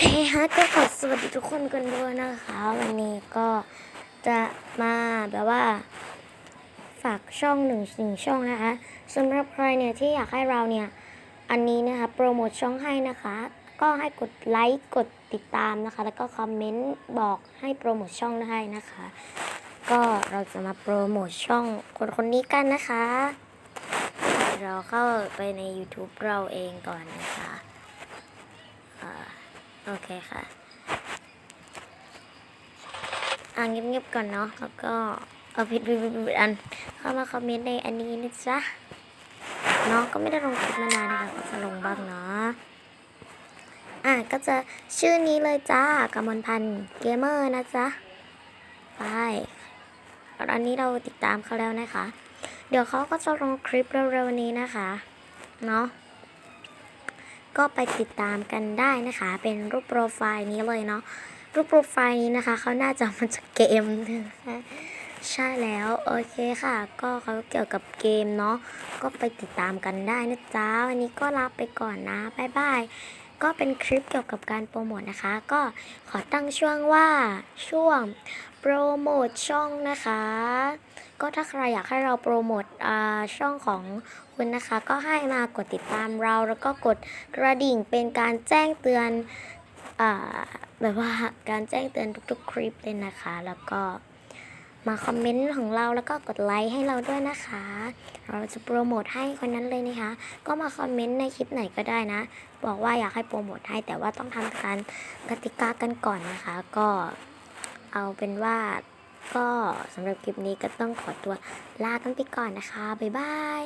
เคฮะก็ขอสวัสดีทุกคนกันด้วยนะคะ วันนี้ก็จะมาแบบว่า ฝากช่องหนึ่งหนึ่งช่องนะคะสำหรับใครเนี่ยที่อยากให้เราเนี่ย อันนี้นะคะโปรโมทช่องให้นะคะ ก็ให้กดไลค์กดติดตามนะคะ แล้วก็คอมเมนต์บอกให้โปรโมทช่องให้นะคะ ก็เราจะมาโปรโมทช่องคนคนนี้กันนะคะ เราเข้าไปใน YouTube เราเองก่อนนะคะอ่า โอเคค่ะ อ่าเงียบๆก่อนเนาะ แล้วก็เอาผิดผิดผิดอัน เข้ามาคอมเมนต์ในอันนี้นะจ๊ะเนาะก็ไม่ได้ลงคลิปมานานนะคะก็จะลงบ้างเนาะ อะก็จะชื่อนี้เลยจ้ากมลพันธ์เกมเมอร์นะจ๊ะ ไปอันนี้เราติดตามเขาแล้วนะคะ เดี๋ยวเขาก็จะลงคลิปเร็วๆนี้นะคะ เนาะ ก็ไปติดตามกันได้นะคะ เป็นรูปโปรไฟล์นี้เลยเนาะรูปโปรไฟล์นี้นะคะเขาน่าจะมาจากเกมนะคะใช่แล้วโอเคค่ะ ก็เขาเกี่ยวกับเกมเนาะก็ไปติดตามกันได้นะจ๊ะวันนี้ก็ลาไปก่อนนะบ๊ายบายก็เป็นคลิปเกี่ยวกับการโปรโมทนะคะ ก็ขอตั้งช่วงว่าช่วง โปรโมทช่องนะคะ ก็ถ้าใครอยากให้เราโปรโมทอ่าช่องของคุณนะคะ ก็ให้มากดติดตามเรา แล้วก็กดกระดิ่งเป็นการแจ้งเตือนอ่าแบบว่าการแจ้งเตือนทุกๆ คลิปเลยนะคะ แล้วก็มาคอมเมนต์ของเราแล้วก็กดไลค์ให้เราด้วยนะคะ เราจะโปรโมทให้คนนั้นเลยนะคะ ก็มาคอมเมนต์ในคลิปไหนก็ได้นะ บอกว่าอยากให้โปรโมทให้แต่ว่าต้องทำการกติกากันก่อนนะคะ ก็ เอาเป็นว่าก็สำหรับคลิปนี้ก็ต้องขอตัวลากันไปก่อนนะคะ บ๊ายบาย